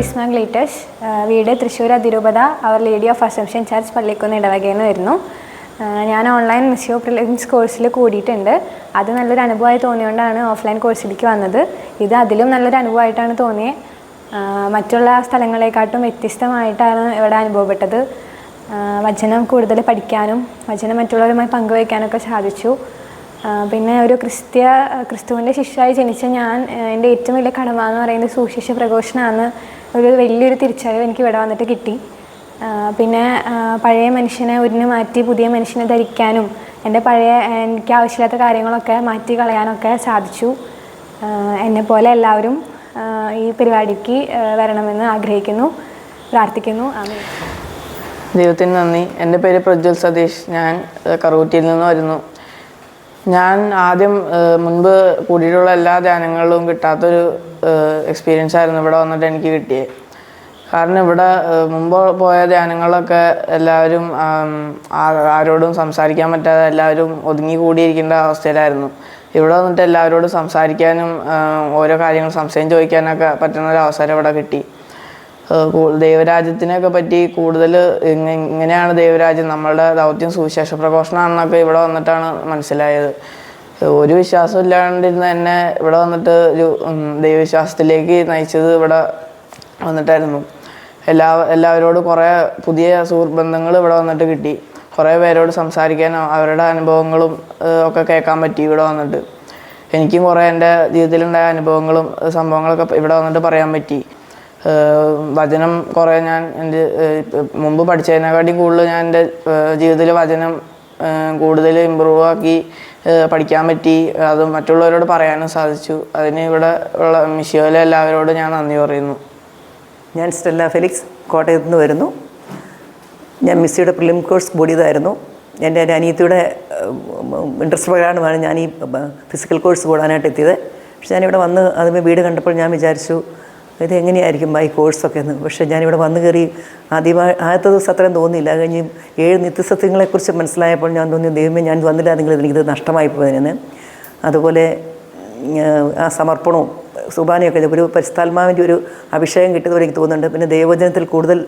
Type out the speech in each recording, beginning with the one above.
ലിസ്മ ഗ്ലേറ്റേഴ്സ് വീട് തൃശ്ശൂർ അതിരൂപത our lady of assumption church Pallikkunnu ഇടവകയിൽ നിന്ന് വരുന്നു ഞാൻ ഓൺലൈൻ മിസ്യോ പ്രിലിംസ് കോഴ്സിൽ കൂടിയിട്ടുണ്ട്. അത് നല്ലൊരു അനുഭവമായി തോന്നിയുകൊണ്ടാണ് ഓഫ്ലൈൻ കോഴ്സിലേക്ക് വന്നത്. ഇത് അതിലും നല്ലൊരു അനുഭവമായിട്ടാണ് തോന്നിയത് മറ്റുള്ള സ്ഥലങ്ങളെക്കാട്ടും വ്യത്യസ്തമായിട്ടാണ് ഇവിടെ അനുഭവപ്പെട്ടത്. വചനം കൂടുതൽ പഠിക്കാനും വചനം മറ്റുള്ളവരുമായി പങ്കുവയ്ക്കാനൊക്കെ സാധിച്ചു. പിന്നെ ഒരു ക്രിസ്ത്യ ക്രിസ്തുവിന്റെ ശിഷ്യയായി ജനിച്ച ഞാൻ എന്റെ ഏറ്റവും വലിയ കടമ എന്ന് പറയുന്നത് സുശിഷ്യ പ്രഘോഷണമാണ്. ഒരു വലിയൊരു തിരിച്ചറിവ് എനിക്ക് ഇവിടെ വന്നിട്ട് കിട്ടി. പിന്നെ പഴയ മനുഷ്യനെ ഉരിഞ്ഞു മാറ്റി പുതിയ മനുഷ്യനെ ധരിക്കാനും എന്റെ പഴയ എനിക്ക് ആവശ്യമില്ലാത്ത കാര്യങ്ങളൊക്കെ മാറ്റി കളയാനൊക്കെ സാധിച്ചു. എന്നെ എന്നെപ്പോലെ എല്ലാവരും ഈ പരിപാടിക്ക് വരണമെന്ന് ആഗ്രഹിക്കുന്നു. പ്രാർത്ഥിക്കുന്നു. ദൈവത്തിന് നന്ദി. എന്റെ പേര് പ്രജ്വൽ സതീഷ്. ഞാൻ കറുകുറ്റിയിൽ നിന്ന് വരുന്നു. ഞാൻ ആദ്യം മുൻപ് കൂടിയിട്ടുള്ള എല്ലാ ധ്യാനങ്ങളിലും കിട്ടാത്തൊരു എക്സ്പീരിയൻസ് ആയിരുന്നു ഇവിടെ വന്നിട്ട് എനിക്ക് കിട്ടിയത് കാരണം ഇവിടെ മുമ്പ് പോയ ധ്യാനങ്ങളിലൊക്കെ എല്ലാവരും ആരോടും സംസാരിക്കാൻ പറ്റാതെ എല്ലാവരും ഒതുങ്ങി കൂടിയിരിക്കേണ്ട അവസ്ഥയിലായിരുന്നു. ഇവിടെ വന്നിട്ട് എല്ലാവരോടും സംസാരിക്കാനും ഓരോ കാര്യങ്ങൾ സംശയം ചോദിക്കാനൊക്കെ പറ്റുന്ന ഒരു അവസരം ഇവിടെ കിട്ടി. ഏഹ് കൂ- ദൈവരാജ്യത്തിനെയൊക്കെ പറ്റി കൂടുതൽ ഇങ്ങനെയാണ് ദൈവരാജ്യം. നമ്മളുടെ ദൗത്യം സുവിശേഷ പ്രഘോഷണമാണെന്നൊക്കെ ഇവിടെ വന്നിട്ടാണ് മനസ്സിലായത്. ഒരു വിശ്വാസം ഇല്ലാണ്ടിരുന്ന എന്നെ ഇവിടെ വന്നിട്ട് ഒരു ദൈവവിശ്വാസത്തിലേക്ക് നയിച്ചത് ഇവിടെ വന്നിട്ടായിരുന്നു. എല്ലാ എല്ലാവരോടും കുറേ പുതിയ സുഹൃബന്ധങ്ങൾ ബന്ധങ്ങൾ ഇവിടെ വന്നിട്ട് കിട്ടി. കുറേ പേരോട് സംസാരിക്കാനും അവരുടെ അനുഭവങ്ങളും ഒക്കെ കേൾക്കാൻ പറ്റി ഇവിടെ വന്നിട്ട്. എനിക്കും കുറേ എന്റെ ജീവിതത്തിലുണ്ടായ അനുഭവങ്ങളും സംഭവങ്ങളൊക്കെ ഇവിടെ വന്നിട്ട് പറയാൻ പറ്റി. വചനം കുറേ ഞാൻ എന്റെ മുമ്പ് പഠിച്ചതിനെക്കാട്ടിയും കൂടുതൽ ഞാൻ എന്റെ ജീവിതത്തിൽ വചനം കൂടുതൽ ഇമ്പ്രൂവ് ആക്കി പഠിക്കാൻ പറ്റി. അത് മറ്റുള്ളവരോട് പറയാനും സാധിച്ചു. അതിന് ഇവിടെ ഉള്ള മിഷ്യോലെ എല്ലാവരോടും ഞാൻ നന്ദി പറയുന്നു. ഞാൻ സ്റ്റെല്ല ഫെലിക്സ് കോട്ടയത്ത് നിന്ന് വരുന്നു. ഞാൻ മിസ്സിയുടെ പ്രിലിം കോഴ്സ് കൂടിയതായിരുന്നു. എന്റെ എന്റെ അനിയത്തിയുടെ ഇൻട്രസ്റ്റ് പ്രകാരമാണ് ഞാൻ ഈ ഫിസിക്കൽ കോഴ്സ് കൂടാനായിട്ട് എത്തിയത് പക്ഷെ ഞാനിവിടെ വന്ന് അതിന് വീട് കണ്ടപ്പോൾ ഞാൻ വിചാരിച്ചു ഇത് എങ്ങനെയായിരിക്കും ഈ കോഴ്സൊക്കെ എന്ന്? പക്ഷേ ഞാനിവിടെ വന്നു കയറി ആദ്യമായി ആദ്യത്തെ ദിവസം അത്രയും തോന്നിയില്ല. കഴിഞ്ഞ് ഏഴ് നിത്യസത്യങ്ങളെക്കുറിച്ച് മനസ്സിലായപ്പോൾ ഞാൻ തോന്നി ദൈവമേ ഞാൻ വന്നില്ലായിരുന്നെങ്കിൽ എനിക്കിത് നഷ്ടമായി പോയതിന് അതുപോലെ ആ സമർപ്പണവും സുബാനയൊക്കെ ഒരു പരിസ്ഥാത്മാവിന്റെ ഒരു അഭിഷേകം കിട്ടിയതുപോലെ എനിക്ക് തോന്നുന്നുണ്ട്. പിന്നെ ദൈവജനത്തിൽ കൂടുതൽ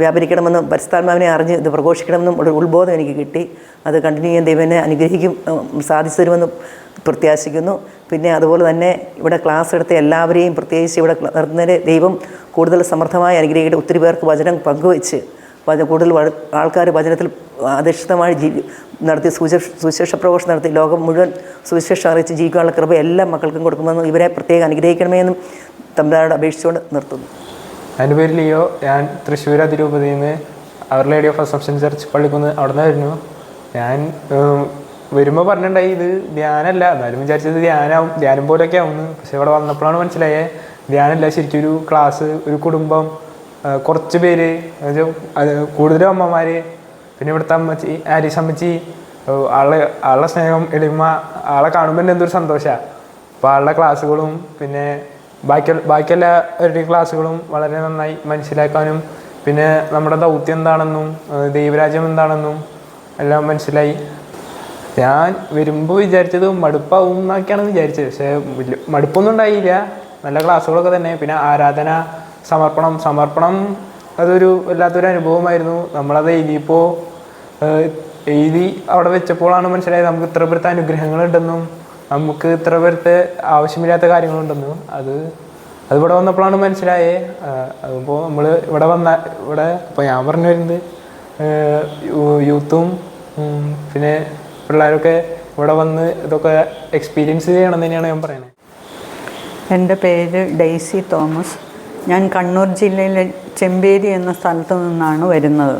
വ്യാപരിക്കണമെന്നും പരിസ്ഥാത്മാവിനെ അറിഞ്ഞ് ഇത് പ്രഘോഷിക്കണമെന്നും ഒരു ഉത്ബോധം എനിക്ക് കിട്ടി. അത് കണ്ടിന്യൂ ചെയ്യാൻ ദൈവനെ അനുഗ്രഹിക്കും സാധിച്ചു തരുമെന്നും പ്രത്യാശിക്കുന്നു. പിന്നെ അതുപോലെ തന്നെ ഇവിടെ ക്ലാസ് എടുത്ത എല്ലാവരെയും പ്രത്യേകിച്ച് ഇവിടെ നിർത്തുന്നതിന് ദൈവം കൂടുതൽ സമർത്ഥമായി അനുഗ്രഹിക്കട്ടെ ഒത്തിരി പേർക്ക് വചനം പങ്കുവെച്ച് വച കൂടുതൽ ആൾക്കാർ വചനത്തിൽ അധിഷ്ഠിതമായി ജീവി നടത്തി സുശേഷ സുശേഷ നടത്തി ലോകം മുഴുവൻ സുവിശേഷം അറിയിച്ച് ജീവിക്കാനുള്ള കൃപ എല്ലാ മക്കൾക്കും കൊടുക്കുമെന്നും ഇവരെ പ്രത്യേകം അനുഗ്രഹിക്കണമെന്നും തമ്പാരോട് അപേക്ഷിച്ചുകൊണ്ട് നിർത്തുന്നു. എന്റെ പേര് ലിയോ. ഞാൻ തൃശ്ശൂർ അതിരൂപതയിൽ നിന്ന് our lady of assumption church Pallikkunnu അവിടെ നിന്ന് വരുന്നു. ഞാൻ വരുമ്പോൾ പറഞ്ഞിട്ടുണ്ടായി ഇത് ധ്യാനമല്ല എന്നാലും വിചാരിച്ചത് ധ്യാനാവും. ധ്യാനം പോലെയൊക്കെ ആവുന്നു. പക്ഷെ ഇവിടെ വന്നപ്പോഴാണ് മനസ്സിലായേ ധ്യാനമല്ല ശരിക്കും ഒരു ക്ലാസ് ഒരു കുടുംബം കുറച്ച് പേര് അത് കൂടുതലും അമ്മമാർ പിന്നെ ഇവിടുത്തെ അമ്മച്ചി ആരി അമ്മച്ചി ആളെ ആളുടെ സ്നേഹം എളിമ ആളെ കാണുമ്പോൾ തന്നെ എന്തൊരു സന്തോഷമാണ് അപ്പോൾ ആളുടെ ക്ലാസ്സുകളും പിന്നെ ബാക്കി ബാക്കി ക്ലാസ്സുകളും വളരെ നന്നായി മനസ്സിലാക്കാനും പിന്നെ നമ്മുടെ ദൗത്യം എന്താണെന്നും ദൈവരാജ്യം എന്താണെന്നും എല്ലാം മനസ്സിലായി. ഞാൻ വരുമ്പോൾ വിചാരിച്ചത് മടുപ്പാവും എന്നൊക്കെയാണ് വിചാരിച്ചത്. പക്ഷേ മടുപ്പൊന്നും ഉണ്ടായില്ല. നല്ല ക്ലാസ്സുകളൊക്കെ തന്നെ. പിന്നെ ആരാധന സമർപ്പണം. സമർപ്പണം അതൊരു വല്ലാത്തൊരു അനുഭവമായിരുന്നു. നമ്മളത് എഴുതിയപ്പോൾ എഴുതി അവിടെ വെച്ചപ്പോഴാണ് മനസ്സിലായത് നമുക്ക് ഇത്ര പേർത്തെ അനുഗ്രഹങ്ങളുണ്ടെന്നും നമുക്ക് ഇത്ര പേർത്തെ ആവശ്യമില്ലാത്ത കാര്യങ്ങളുണ്ടെന്നും. അത് അത് ഇവിടെ വന്നപ്പോഴാണ് മനസ്സിലായേ. അതിപ്പോൾ നമ്മൾ ഇവിടെ വന്ന ഇവിടെ ഇപ്പോൾ ഞാൻ പറഞ്ഞു വരുന്നത് യൂത്തും പിന്നെ പിള്ളേരൊക്കെ ഇവിടെ വന്ന് ഇതൊക്കെ എക്സ്പീരിയൻസ് ചെയ്യണം തന്നെയാണ് ഞാൻ പറയുന്നത് എന്റെ പേര് ഡെയ്സി തോമസ്. ഞാൻ കണ്ണൂർ ജില്ലയിലെ ചെമ്പേരി എന്ന സ്ഥലത്ത് നിന്നാണ് വരുന്നത്.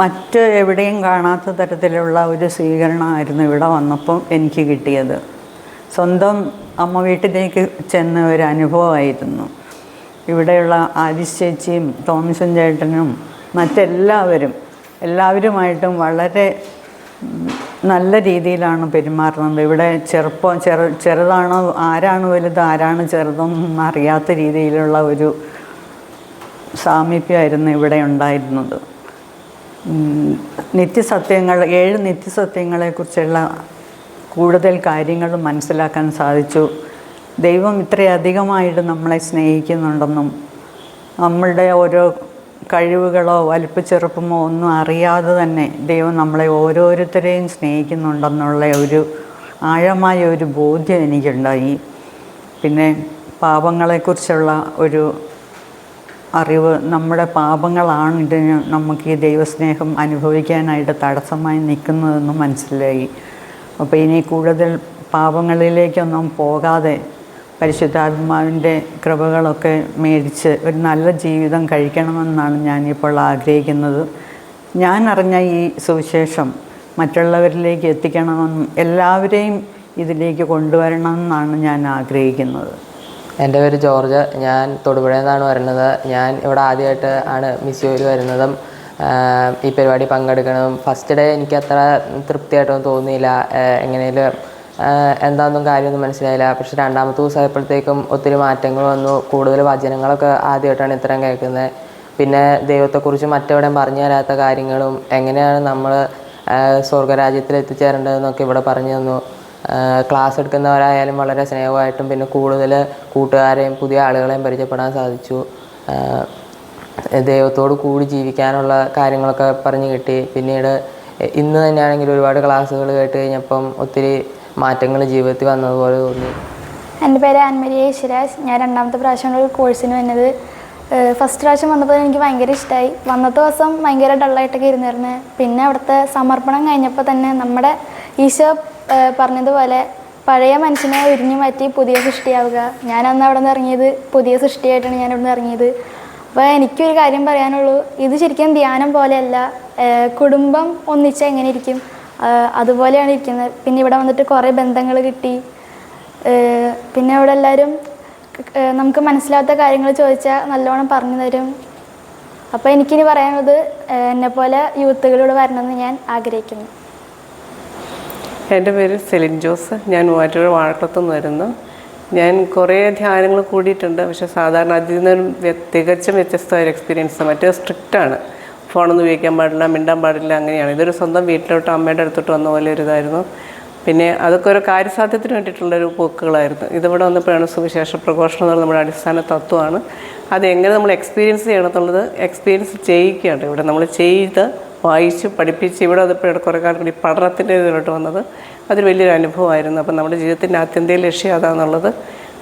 മറ്റ് എവിടെയും കാണാത്ത തരത്തിലുള്ള ഒരു സ്വീകരണമായിരുന്നു ഇവിടെ വന്നപ്പം എനിക്ക് കിട്ടിയത്. സ്വന്തം അമ്മ വീട്ടിലേക്ക് ചെന്ന ഒരു അനുഭവമായിരുന്നു. ഇവിടെയുള്ള ആദിശ് ചേച്ചിയും തോമസൻ ചേട്ടനും മറ്റെല്ലാവരും എല്ലാവരുമായിട്ടും വളരെ നല്ല രീതിയിലാണ് പെരുമാറുന്നത്. ഇവിടെ ചെറുപ്പം ചെറു ചെറുതാണ് ആരാണ് വലുത് ആരാണ് ചെറുതെന്നൊന്നും അറിയാത്ത രീതിയിലുള്ള ഒരു സാമീപ്യമായിരുന്നു ഇവിടെ ഉണ്ടായിരുന്നത്. നിത്യസത്യങ്ങൾ ഏഴ് നിത്യസത്യങ്ങളെക്കുറിച്ചുള്ള കൂടുതൽ കാര്യങ്ങൾ മനസ്സിലാക്കാൻ സാധിച്ചു. ദൈവം ഇത്രയധികമായിട്ട് നമ്മളെ സ്നേഹിക്കുന്നുണ്ടെന്നും നമ്മളുടെ ഓരോ കഴിവുകളോ വലിപ്പച്ചെറുപ്പമോ ഒന്നും അറിയാതെ തന്നെ ദൈവം നമ്മളെ ഓരോരുത്തരെയും സ്നേഹിക്കുന്നുണ്ടെന്നുള്ള ഒരു ആഴമായ ഒരു ബോധ്യം എനിക്കുണ്ടായി. പിന്നെ പാപങ്ങളെക്കുറിച്ചുള്ള ഒരു അറിവ് നമ്മുടെ പാപങ്ങളാണ് ഇതിന് നമുക്ക് ഈ ദൈവസ്നേഹം അനുഭവിക്കാനായിട്ട് തടസ്സമായി നിൽക്കുന്നതെന്ന് മനസ്സിലായി. അപ്പോൾ ഇനി കൂടുതൽ പാപങ്ങളിലേക്കൊന്നും പോകാതെ പരിശുദ്ധാത്മാവിന്റെ കൃപകളൊക്കെ മേടിച്ച് ഒരു നല്ല ജീവിതം കഴിക്കണമെന്നാണ് ഞാനിപ്പോൾ ആഗ്രഹിക്കുന്നത്. ഞാൻ അറിഞ്ഞ ഈ സുവിശേഷം മറ്റുള്ളവരിലേക്ക് എത്തിക്കണമെന്നും എല്ലാവരെയും ഇതിലേക്ക് കൊണ്ടുവരണമെന്നാണ് ഞാൻ ആഗ്രഹിക്കുന്നത്. എന്റെ പേര് ജോർജ്. ഞാൻ തൊടുപുഴയിൽ നിന്നാണ് വരുന്നത്. ഞാൻ ഇവിടെ ആദ്യമായിട്ട് ആണ് മിസ്യൂരിൽ വരുന്നതും ഈ പരിപാടി പങ്കെടുക്കണതും. ഫസ്റ്റ് ഡേ എനിക്ക് അത്ര തൃപ്തിയായിട്ടൊന്നും തോന്നിയില്ല. എങ്ങനെയും എന്താണെന്നും കാര്യമൊന്നും മനസ്സിലായില്ല. പക്ഷെ രണ്ടാമത്തെ ദിവസമായപ്പോഴത്തേക്കും ഒത്തിരി മാറ്റങ്ങൾ വന്നു. കൂടുതൽ വചനങ്ങളൊക്കെ ആദ്യമായിട്ടാണ് ഇത്രയും കേൾക്കുന്നത്. പിന്നെ ദൈവത്തെക്കുറിച്ച് മറ്റെവിടെയും പറഞ്ഞു തരാത്ത കാര്യങ്ങളും എങ്ങനെയാണ് നമ്മൾ സ്വർഗരാജ്യത്തിൽ എത്തിച്ചേരേണ്ടതെന്നൊക്കെ ഇവിടെ പറഞ്ഞു തന്നു. ക്ലാസ് എടുക്കുന്നവരായാലും വളരെ സ്നേഹമായിട്ടും പിന്നെ കൂടുതൽ കൂട്ടുകാരെയും പുതിയ ആളുകളെയും പരിചയപ്പെടാൻ സാധിച്ചു. ദൈവത്തോട് കൂടി ജീവിക്കാനുള്ള കാര്യങ്ങളൊക്കെ പറഞ്ഞു കിട്ടി. പിന്നീട് ഇന്ന് തന്നെയാണെങ്കിൽ ഒരുപാട് ക്ലാസ്സുകൾ കേട്ട് കഴിഞ്ഞപ്പം ഒത്തിരി മാറ്റങ്ങൾ ജീവിതത്തിൽ വന്നതുപോലെ തോന്നി. എന്റെ പേര് ആൻമരി യേശുരാജ്. ഞാൻ രണ്ടാമത്തെ പ്രാവശ്യം ഒരു കോഴ്സിന് വന്നത്. ഫസ്റ്റ് പ്രാവശ്യം വന്നപ്പോൾ എനിക്ക് ഭയങ്കര ഇഷ്ടമായി വന്നത്തെ ദിവസം ഭയങ്കര ഡള്ളായിട്ടൊക്കെ ഇരുന്നിരുന്നത് പിന്നെ അവിടുത്തെ സമർപ്പണം കഴിഞ്ഞപ്പോൾ തന്നെ നമ്മുടെ ഈശോ പറഞ്ഞതുപോലെ പഴയ മനുഷ്യനെ ഉരിഞ്ഞു മാറ്റി പുതിയ സൃഷ്ടിയാവുക. ഞാൻ അന്ന് അവിടെ നിന്ന് ഇറങ്ങിയത് പുതിയ സൃഷ്ടിയായിട്ടാണ് ഞാൻ അവിടെ നിന്ന് ഇറങ്ങിയത്. അപ്പോൾ എനിക്കൊരു കാര്യം പറയാനുള്ളൂ. ഇത് ശരിക്കും ധ്യാനം പോലെയല്ല. കുടുംബം ഒന്നിച്ച് എങ്ങനെ ഇരിക്കും? അതുപോലെയാണ് ഇരിക്കുന്നത്. പിന്നെ ഇവിടെ വന്നിട്ട് കുറേ ബന്ധങ്ങൾ കിട്ടി. പിന്നെ ഇവിടെ എല്ലാവരും നമുക്ക് മനസ്സിലാത്ത കാര്യങ്ങൾ ചോദിച്ചാൽ നല്ലോണം പറഞ്ഞു തരും. അപ്പോൾ എനിക്കിനി പറയാനുള്ളത് എന്നെപ്പോലെ യൂത്തുകളോട് വരണമെന്ന് ഞാൻ ആഗ്രഹിക്കുന്നു. എന്റെ പേര് സെലിൻ ജോസ്. ഞാൻ മൂവാറ്റുപുഴ വാഴക്കുളത്തുനിന്ന് വരുന്നു. ഞാൻ കുറേ ധ്യാനങ്ങൾ കൂടിയിട്ടുണ്ട്. പക്ഷേ സാധാരണ അതിൽ നിന്നും തികച്ചും വ്യത്യസ്തമായ എക്സ്പീരിയൻസ് മറ്റേ സ്ട്രിക്റ്റാണ് ഫോണൊന്നും ഉപയോഗിക്കാൻ പാടില്ല മിണ്ടാൻ പാടില്ല അങ്ങനെയാണ്. ഇതൊരു സ്വന്തം വീട്ടിലോട്ട് അമ്മയുടെ അടുത്തോട്ട് വന്ന പോലെ ഒരു ഇതായിരുന്നു. പിന്നെ അതൊക്കെ ഒരു കാര്യസാധ്യത്തിന് വേണ്ടിയിട്ടുള്ളൊരു പോക്കുകളായിരുന്നു. ഇതിവിടെ വന്നപ്പോഴാണ് സുവിശേഷ പ്രഘോഷണം എന്നുള്ളത് നമ്മുടെ അടിസ്ഥാന തത്വമാണ്. അത് എങ്ങനെ നമ്മൾ എക്സ്പീരിയൻസ് ചെയ്യണം എന്നുള്ളത് എക്സ്പീരിയൻസ് ചെയ്യിക്കുകയാണ് ഇവിടെ. നമ്മൾ ചെയ്ത് വായിച്ച് പഠിപ്പിച്ച് ഇവിടെ വന്നപ്പോഴാണ് കുറേ കാലം കൂടി പഠനത്തിന്റെ ഇതിലോട്ട് വന്നത്. അതൊരു വലിയൊരു അനുഭവമായിരുന്നു. അപ്പം നമ്മുടെ ജീവിതത്തിന്റെ ആത്യന്തിക ലക്ഷ്യം അതാണെന്നുള്ളത്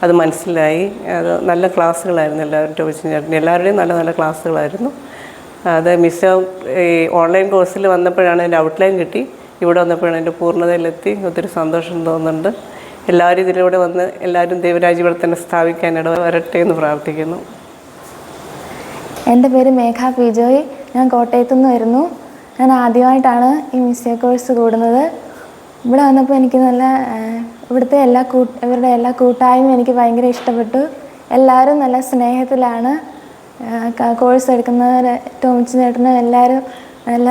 അത് മനസ്സിലായി. അത് നല്ല ക്ലാസ്സുകളായിരുന്നു എല്ലാവരും ടോമിച്ചും ചേട്ടൻ എല്ലാവരുടെയും നല്ല നല്ല ക്ലാസ്സുകളായിരുന്നു. അത് മിസ് ഈ ഓൺലൈൻ കോഴ്സിൽ വന്നപ്പോഴാണ് എന്റെ ഔട്ട്ലൈൻ കിട്ടി. ഇവിടെ വന്നപ്പോഴാണ് എന്റെ പൂർണതയിലെത്തി. ഒത്തിരി സന്തോഷം തോന്നുന്നുണ്ട്. എല്ലാവരും ഇതിലൂടെ വന്ന് എല്ലാവരും ദൈവരാജ്യ സ്ഥാപിക്കാൻ ഇട വരട്ടെ എന്ന് പ്രാർത്ഥിക്കുന്നു. എന്റെ പേര് മേഘ പി ജോയ് ഞാൻ കോട്ടയത്തു നിന്ന് വരുന്നു. ഞാൻ ആദ്യമായിട്ടാണ് ഈ മിസ്സിയ കോഴ്സ് കൂടുന്നത്. ഇവിടെ വന്നപ്പോൾ എനിക്ക് നല്ല ഇവിടുത്തെ എല്ലാ കൂ ഇവരുടെ എല്ലാ കൂട്ടായ്മയും എനിക്ക് ഭയങ്കര ഇഷ്ടപ്പെട്ടു. എല്ലാവരും നല്ല സ്നേഹത്തിലാണ്. കോഴ്സ് എടുക്കുന്നവർ ടോമിച്ച് ചേട്ടനും എല്ലാവരും നല്ല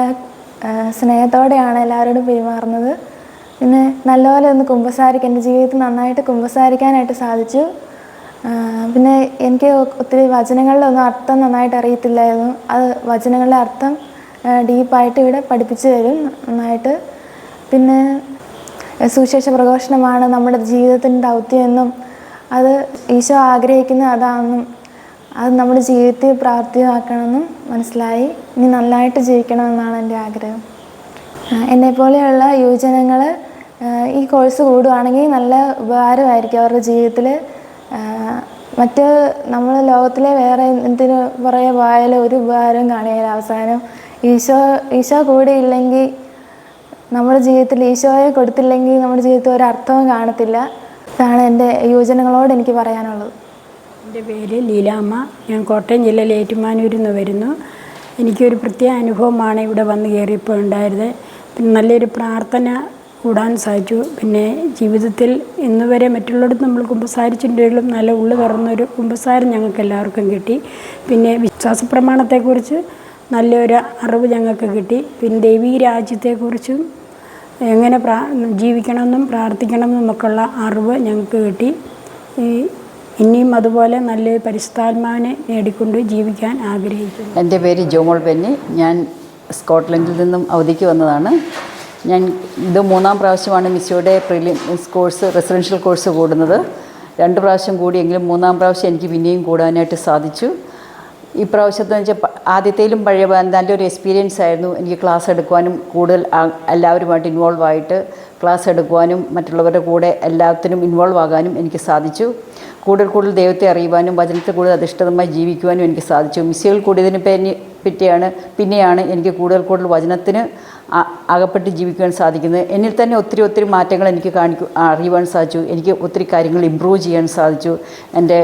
സ്നേഹത്തോടെയാണ് എല്ലാവരോടും പെരുമാറുന്നത്. പിന്നെ നല്ലപോലെ ഒന്ന് കുമ്പസാരിക്കാൻ എന്റെ ജീവിതത്തിൽ നന്നായിട്ട് കുമ്പസാരിക്കാനായിട്ട് സാധിച്ചു. പിന്നെ എനിക്ക് ഒത്തിരി വചനങ്ങളിലൊന്നും അർത്ഥം നന്നായിട്ട് അറിയത്തില്ലായിരുന്നു. അത് വചനങ്ങളുടെ അർത്ഥം ഡീപ്പായിട്ട് ഇവിടെ പഠിപ്പിച്ചു തരും നന്നായിട്ട്. പിന്നെ സുവിശേഷ പ്രഘോഷണമാണ് നമ്മുടെ ജീവിതത്തിന്റെ ദൗത്യമെന്നും അത് ഈശോ ആഗ്രഹിക്കുന്ന അതാണെന്നും അത് നമ്മുടെ ജീവിതത്തെ പ്രാപ്തിയാക്കണമെന്നും മനസ്സിലായി. ഇനി നന്നായിട്ട് ജീവിക്കണമെന്നാണ് എന്റെ ആഗ്രഹം. എന്നെപ്പോലെയുള്ള യുവജനങ്ങൾ ഈ കോഴ്സ് കൂടുകയാണെങ്കിൽ നല്ല ഉപകാരമായിരിക്കും അവരുടെ ജീവിതത്തിൽ മറ്റ് നമ്മൾ ലോകത്തിലെ വേറെ എന്തിനു പുറകെ പോയാലും ഒരു ഉപകാരവും കാണുകയില്ല അവസാനം ഈശോ ഈശോ കൂടെ ഇല്ലെങ്കിൽ നമ്മുടെ ജീവിതത്തിൽ ഈശോയെ കൊടുത്തില്ലെങ്കിൽ നമ്മുടെ ജീവിതത്തിൽ ഒരർത്ഥവും കാണത്തില്ല. ഇതാണ് എന്റെ യുവജനങ്ങളോട് എനിക്ക് പറയാനുള്ളത്. എന്റെ പേര് ലീലാമ്മ. ഞാൻ കോട്ടയം ജില്ലയിലെ ഏറ്റുമാനൂരിൽ നിന്ന് വരുന്നു. എനിക്കൊരു പ്രത്യേക അനുഭവമാണ് ഇവിടെ വന്ന് കയറിയപ്പോൾ ഉണ്ടായത്. പിന്നെ നല്ലൊരു പ്രാർത്ഥന കൂടാൻ സാധിച്ചു. പിന്നെ ജീവിതത്തിൽ ഇന്ന് വരെ മറ്റുള്ളിടത്ത് നമ്മൾ കുമ്പസാരിച്ചിട്ടുണ്ടെങ്കിലും നല്ല ഉള്ളു തുറന്നൊരു കുമ്പസാരം ഞങ്ങൾക്ക് എല്ലാവർക്കും കിട്ടി. പിന്നെ വിശ്വാസ പ്രമാണത്തെക്കുറിച്ച് നല്ലൊരു അറിവ് ഞങ്ങൾക്ക് കിട്ടി. പിന്നെ ദൈവീ രാജ്യത്തെക്കുറിച്ചും എങ്ങനെ പ്രാ ജീവിക്കണമെന്നും പ്രാർത്ഥിക്കണമെന്നും ഒക്കെയുള്ള അറിവ് ഞങ്ങൾക്ക് കിട്ടി. ഈ ഇനിയും അതുപോലെ നല്ല പരിശുദ്ധാത്മാവിനെ നേടിക്കൊണ്ട് ജീവിക്കാൻ ആഗ്രഹിക്കുന്നു. എന്റെ പേര് ജോമോൾ ബെന്നി. ഞാൻ സ്കോട്ട്ലൻഡിൽ നിന്നും അവധിക്ക് വന്നതാണ്. ഞാൻ ഇത് മൂന്നാം പ്രാവശ്യമാണ് മിസ്സിയുടെ പ്രിലിംസ് കോഴ്സ് റെസിഡൻഷ്യൽ കോഴ്സ് കൂടുന്നത്. രണ്ട് പ്രാവശ്യം കൂടിയെങ്കിലും മൂന്നാം പ്രാവശ്യം എനിക്ക് പിന്നെയും കൂടാനായിട്ട് സാധിച്ചു. ഈ പ്രാവശ്യത്തെ വെച്ചാൽ ആദ്യത്തേലും പഴയ നല്ല ഒരു എക്സ്പീരിയൻസ് ആയിരുന്നു. എനിക്ക് ക്ലാസ് എടുക്കുവാനും കൂടുതൽ എല്ലാവരുമായിട്ട് ഇൻവോൾവ് ആയിട്ട് ക്ലാസ് എടുക്കുവാനും മറ്റുള്ളവരുടെ കൂടെ എല്ലാത്തിനും ഇൻവോൾവ് ആകാനും എനിക്ക് സാധിച്ചു. കൂടുതൽ കൂടുതൽ ദൈവത്തെ അറിയുവാനും വചനത്തിൽ കൂടുതൽ അധിഷ്ഠിതമായി ജീവിക്കുവാനും എനിക്ക് സാധിച്ചു. മിസ്സുകൾ കൂടിയതിന് പിന്നെ പിറ്റെയാണ് പിന്നെയാണ് എനിക്ക് കൂടുതൽ കൂടുതൽ വചനത്തിന് അകപ്പെട്ട് ജീവിക്കുവാൻ സാധിക്കുന്നത്. എന്നിൽ തന്നെ ഒത്തിരി ഒത്തിരി മാറ്റങ്ങൾ എനിക്ക് കാണിക്കു അറിയുവാൻ സാധിച്ചു. എനിക്ക് ഒത്തിരി കാര്യങ്ങൾ ഇമ്പ്രൂവ് ചെയ്യാൻ സാധിച്ചു. എന്റെ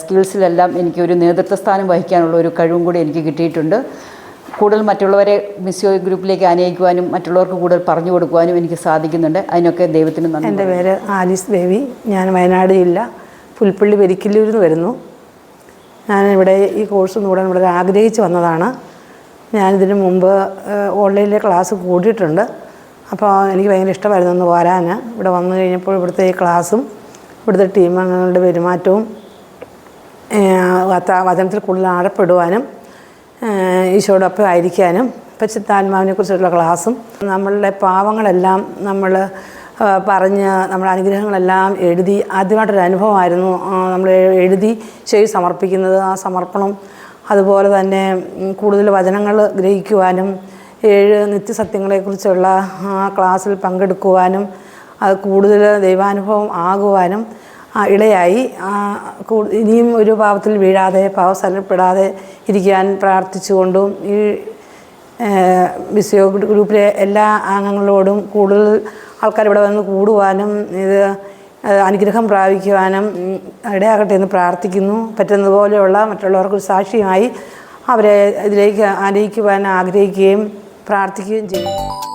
സ്കിൽസിലെല്ലാം എനിക്ക് ഒരു നേതൃത്വ സ്ഥാനം വഹിക്കാനുള്ള ഒരു കഴിവും കൂടി എനിക്ക് കിട്ടിയിട്ടുണ്ട്. കൂടുതൽ മറ്റുള്ളവരെ മിസ്യോ ഗ്രൂപ്പിലേക്ക് അനയിക്കുവാനും മറ്റുള്ളവർക്ക് കൂടുതൽ പറഞ്ഞു കൊടുക്കുവാനും എനിക്ക് സാധിക്കുന്നുണ്ട്. അതിനൊക്കെ ദൈവത്തിന് നന്ദി എന്റെ പേര് ആലിസ് ദേവി ഞാൻ വയനാട് ജില്ല പുൽപ്പള്ളി പെരിക്കല്ലൂരിൽ നിന്ന് വരുന്നു. ഞാനിവിടെ ഈ കോഴ്സ് കൂടാൻ വളരെ ആഗ്രഹിച്ച് വന്നതാണ്. ഞാനിതിന് മുമ്പ് ഓൺലൈനിലെ ക്ലാസ് കൂടിയിട്ടുണ്ട്. അപ്പോൾ എനിക്ക് ഭയങ്കര ഇഷ്ടമായിരുന്നു ഒന്ന് വരാൻ. ഇവിടെ വന്നു കഴിഞ്ഞപ്പോൾ ഇവിടുത്തെ ഈ ക്ലാസ്സും ഇവിടുത്തെ ടീം അംഗങ്ങളുടെ പെരുമാറ്റവും വചനത്തിൽ കൂടുതൽ ആഴപ്പെടുവാനും ഈശോടൊപ്പം ആയിരിക്കാനും പരിശുദ്ധാത്മാവിനെ കുറിച്ചുള്ള ക്ലാസ്സും നമ്മളുടെ പാവങ്ങളെല്ലാം നമ്മൾ പറഞ്ഞ് നമ്മുടെ അനുഗ്രഹങ്ങളെല്ലാം എഴുതി ആദ്യമായിട്ടൊരു അനുഭവമായിരുന്നു. നമ്മൾ എഴുതി ചെയ്ത് സമർപ്പിക്കുന്നത് ആ സമർപ്പണം. അതുപോലെ തന്നെ കൂടുതൽ വചനങ്ങൾ ഗ്രഹിക്കുവാനും ഏഴ് നിത്യസത്യങ്ങളെക്കുറിച്ചുള്ള ആ ക്ലാസ്സിൽ പങ്കെടുക്കുവാനും അത് കൂടുതൽ ദൈവാനുഭവം ആകുവാനും ഇടയായി. ഇനിയും ഒരു പാവത്തിൽ വീഴാതെ പാവസ്ഥലപ്പെടാതെ ഇരിക്കാൻ പ്രാർത്ഥിച്ചുകൊണ്ടും ഈ ബിസിയോ ഗ്രൂപ്പിലെ എല്ലാ അംഗങ്ങളോടും കൂടുതൽ ആൾക്കാർ ഇവിടെ വന്ന് കൂടുവാനും ഇത് അനുഗ്രഹം പ്രാപിക്കുവാനും ഇടയാകട്ടെ എന്ന് പ്രാർത്ഥിക്കുന്നു. പറ്റുന്നതുപോലെയുള്ള മറ്റുള്ളവർക്ക് ഒരു സാക്ഷിയായി അവരെ ഇതിലേക്ക് ആനയിക്കുവാൻ ആഗ്രഹിക്കുകയും പ്രാർത്ഥിക്കുകയും ചെയ്യും.